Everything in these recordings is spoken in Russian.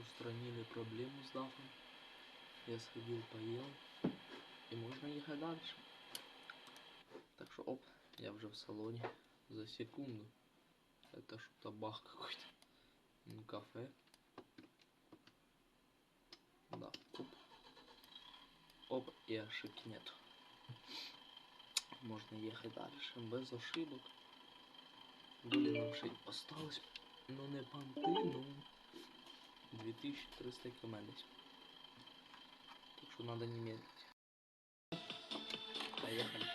устранили проблему с дафом. Я сходил, поел. И можно ехать дальше. Так что, оп, я уже в салоне за секунду. Это что-то бах какой-то. Ну, кафе. Да, оп. Оп, и ошибки нет. Можно ехать дальше без ошибок. Были нам ще й осталось, ну не понти, ну 2300 км десь. Так что надо не медлить. Поехали.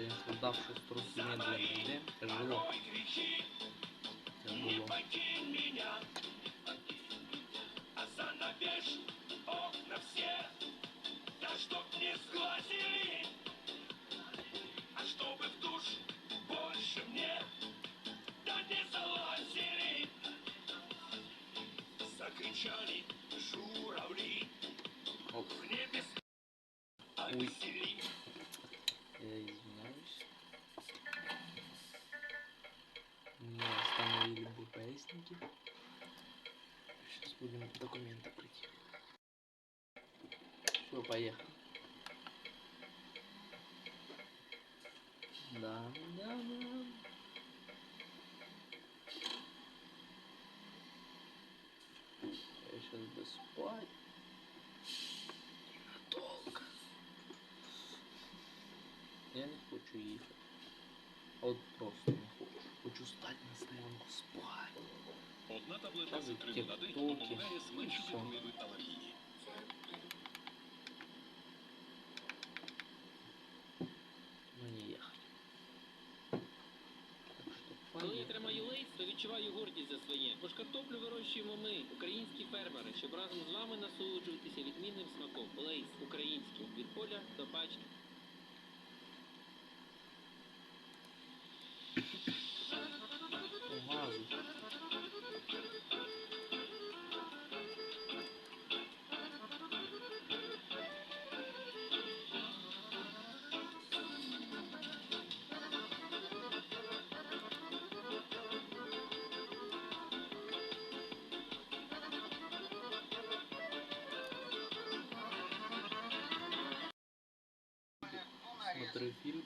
Конечно, давши трохи медленно йде, тяжело. Тяжело. чтоб не сглазили, а чтобы в душ больше будем документы пройти. Все, поехали. Да, да, да. Я сейчас буду спать. Долго. Я не хочу їхати. От просто не хочу. Хочу стати на стоянку спать. Одна таблетка Та цитрину на день допомагає зменшити прояви алергії. Їхати. Коли я тримаю лейс, то відчуваю гордість за своє. Бо ж картоплю вирощуємо ми, українські фермери, щоб разом з вами насолоджуватися відмінним смаком. Лейс український від поля до пачки. Смотрю фильм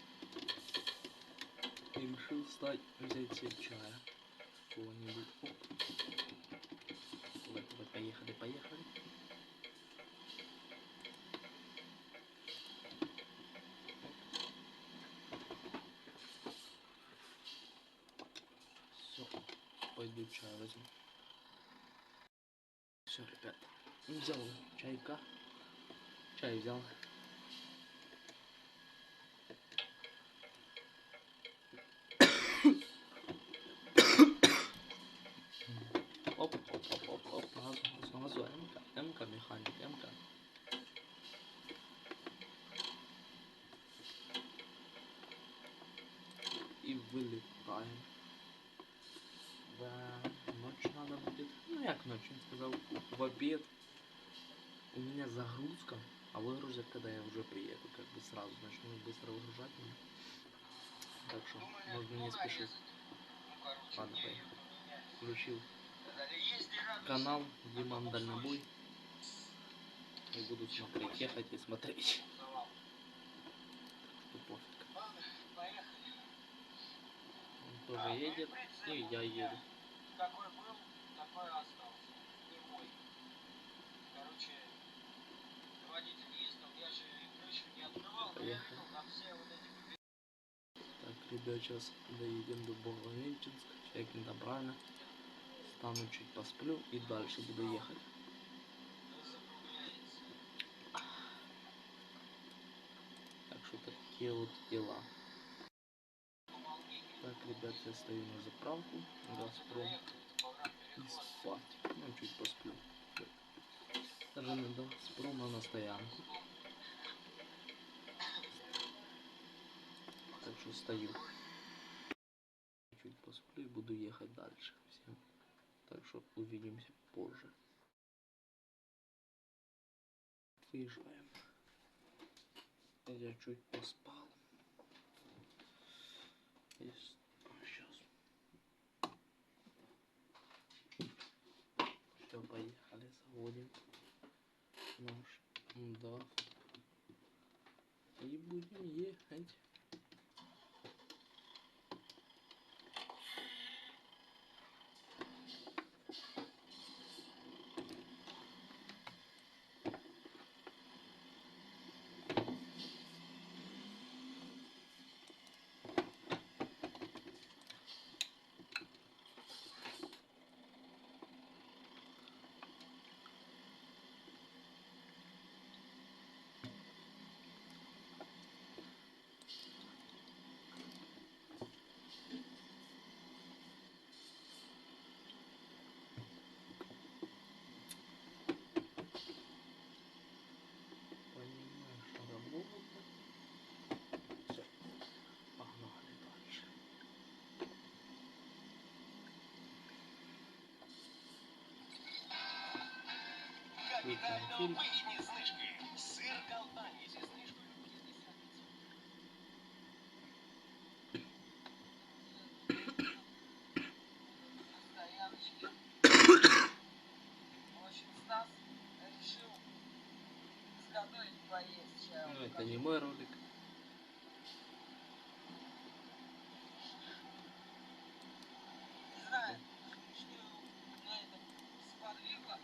и решил встать, взять себе чая. Какого-нибудь. Оп. Давай, давай, поехали, поехали. Все, пойду чай возьму. Все, ребята, взял чайка. Чай взял. Оп, оп, оп, оп, оп, газу, газу, газу, МК, МК, механик, МК. И вылетаем. Да, ночь надо будет. Ну, як ночь, он сказал, в обед. У меня загрузка, а выгрузят, когда я уже приеду, как бы сразу начну быстро выгружать меня. Так что, можно не спешить. Ладно, поехали. Включил канал Диман Дальнобой. И буду смотреть, ехать и смотреть. Так что пофиг тоже едет, и я еду. Какой был, такой остался. Не мой. Короче, водитель ездил, я же крышу не открывал, но я видел, там все вот эти так, ребят, сейчас доедем до Боровенчинска, чекин добрально. Стану чуть посплю и дальше буду ехать. Так что такие вот дела. Ребят, я стою на заправку Газпром и спать. Ну, чуть посплю. Даже на Газпром, а на стоянку. Так что стою. Чуть посплю и буду ехать дальше. Всем. Так что увидимся позже. Выезжаем. Я чуть поспал. И сейчас. Все, поехали, заводим наш DAF. И будем ехать. поесть. Сейчас Ну, это не мой ролик. Не знаю, что на это сподвигло.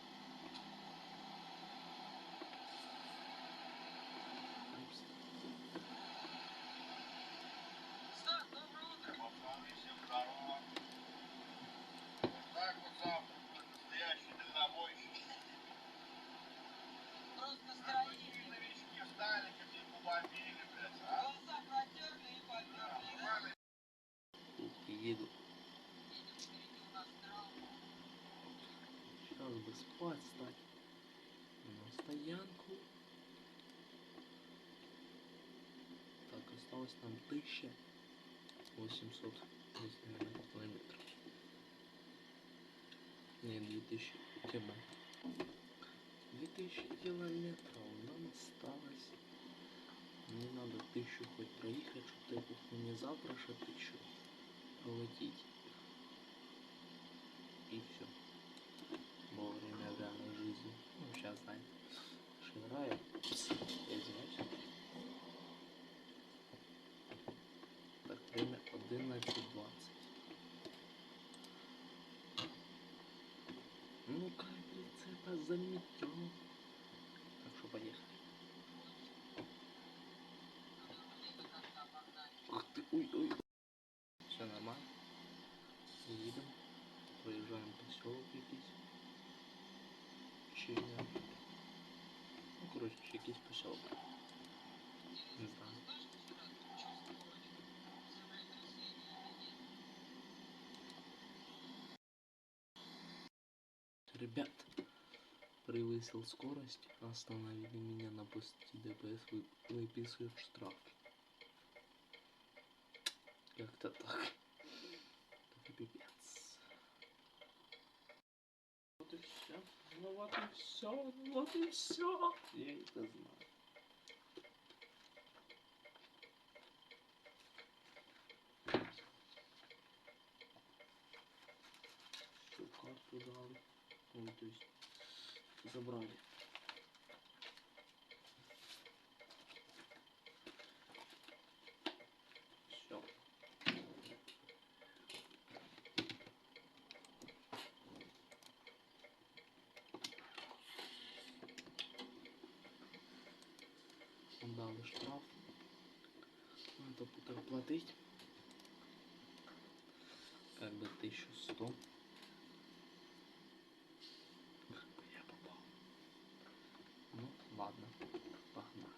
Упс. Стас, доброе утро. Пацаны, всем здорово. Вот так вот завтра будет настоящий дальнобойщик. Просто Такие настроение. новички встали, какие-то бомбили, блядь, а? Глаза протерли и Да, поперли, да? нормально. Ух, еду. Едем впереди у нас травма. Сейчас бы спать стать. На стоянку. Так, осталось нам 1800 здесь, наверное, километров. Не, 2000 км. 2000 километров нам осталось. Мне надо тысячу хоть проехать, чтобы ты не завтра же тысячу пролететь. И все заметем. Так что поехали. Ух ты, ой, ой. Все нормально. Едем. Проезжаем поселок якийсь. Чи... Ну, коротше, якийсь поселок. Не знаю. Ребят, превысил скорость, остановили меня на посте ДПС, вы- выписывают штраф. Как-то так. Это пипец. Вот и все. Ну вот и все. Ну вот и все. Я это знаю. Всю карту дали. Ой, то есть забрали. Все. Дали штраф. Надо будет платить. Как бы 1100. Ладно, погнали.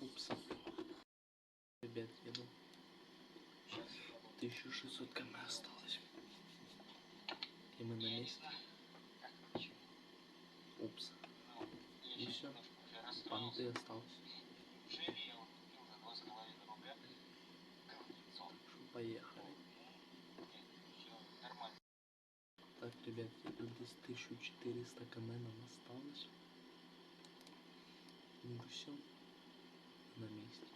упс Ребят, еду. Сейчас 1600 км осталось. И мы на месте. Упс. И все. Понты осталось. Поехали. Так, ребятки, тут здесь 1400 км нам осталось. Ну все, на месте.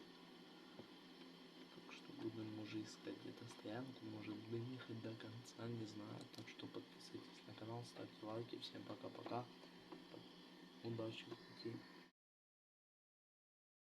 Так что будем уже искать где-то стоянку, может доехать до конца, не знаю. Так что подписывайтесь на канал, ставьте лайки. Всем пока-пока. Удачи в.